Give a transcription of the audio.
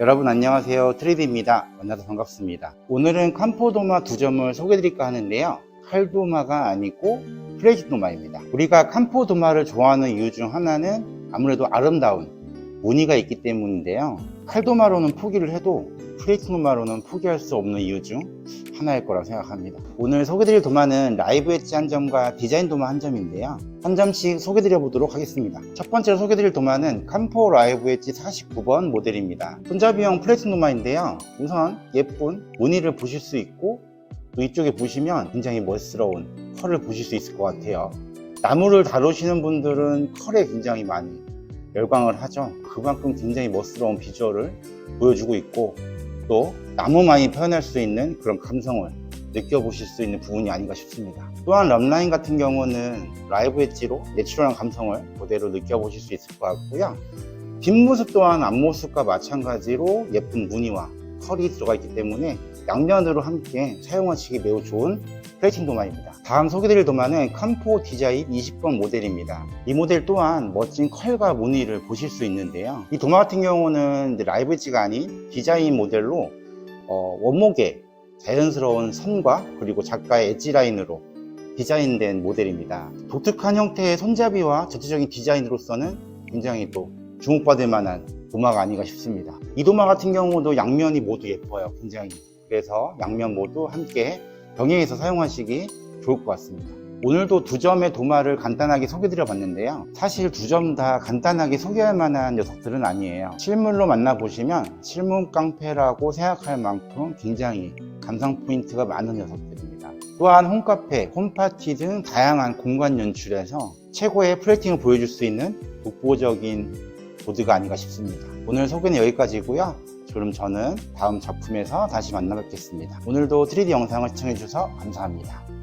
여러분 안녕하세요. 트레이드입니다. 만나서 반갑습니다. 오늘은 캄포도마 두 점을 소개해드릴까 하는데요. 칼도마가 아니고 프레지도마입니다. 우리가 캄포도마를 좋아하는 이유 중 하나는 아무래도 아름다운 무늬가 있기 때문인데요. 칼도마로는 포기를 해도 프레지도마로는 포기할 수 없는 이유 중 하나일 거라고 생각합니다. 오늘 소개드릴 도마는 라이브 엣지 한 점과 디자인 도마 한 점인데요. 한 점씩 소개드려 보도록 하겠습니다. 첫 번째로 소개드릴 도마는 캄포 라이브 엣지 49번 모델입니다. 손잡이형 플래팅 도마인데요. 우선 예쁜 무늬를 보실 수 있고 또 이쪽에 보시면 굉장히 멋스러운 컬을 보실 수 있을 것 같아요. 나무를 다루시는 분들은 컬에 굉장히 많이 열광을 하죠. 그만큼 굉장히 멋스러운 비주얼을 보여주고 있고 또 나무만이 표현할 수 있는 그런 감성을 느껴보실 수 있는 부분이 아닌가 싶습니다. 또한 럼라인 같은 경우는 라이브 엣지로 내추럴한 감성을 그대로 느껴보실 수 있을 것 같고요. 뒷모습 또한 앞모습과 마찬가지로 예쁜 무늬와 컬이 들어가 있기 때문에 양면으로 함께 사용하시기 매우 좋은 플레이팅 도마입니다. 다음 소개드릴 도마는 캄포 디자인 20번 모델입니다. 이 모델 또한 멋진 컬과 무늬를 보실 수 있는데요. 이 도마 같은 경우는 이제 라이브 엣지가 아닌 디자인 모델로 어, 원목에 자연스러운 선과 그리고 작가의 엣지 라인으로 디자인된 모델입니다. 독특한 형태의 손잡이와 전체적인 디자인으로서는 굉장히 또 주목받을 만한 도마가 아닌가 싶습니다. 이 도마 같은 경우도 양면이 모두 예뻐요. 굉장히. 그래서 양면 모두 함께 병행해서 사용하시기 좋을 것 같습니다. 오늘도 두 점의 도마를 간단하게 소개드려 봤는데요. 사실 두 점 다 간단하게 소개할 만한 녀석들은 아니에요. 실물로 만나보시면 실물 깡패라고 생각할 만큼 굉장히 감상 포인트가 많은 녀석들입니다. 또한 홈카페, 홈파티 등 다양한 공간 연출에서 최고의 플레이팅을 보여줄 수 있는 독보적인 보드가 아닌가 싶습니다. 오늘 소개는 여기까지고요. 그럼 저는 다음 작품에서 다시 만나 뵙겠습니다. 오늘도 3D 영상을 시청해주셔서 감사합니다.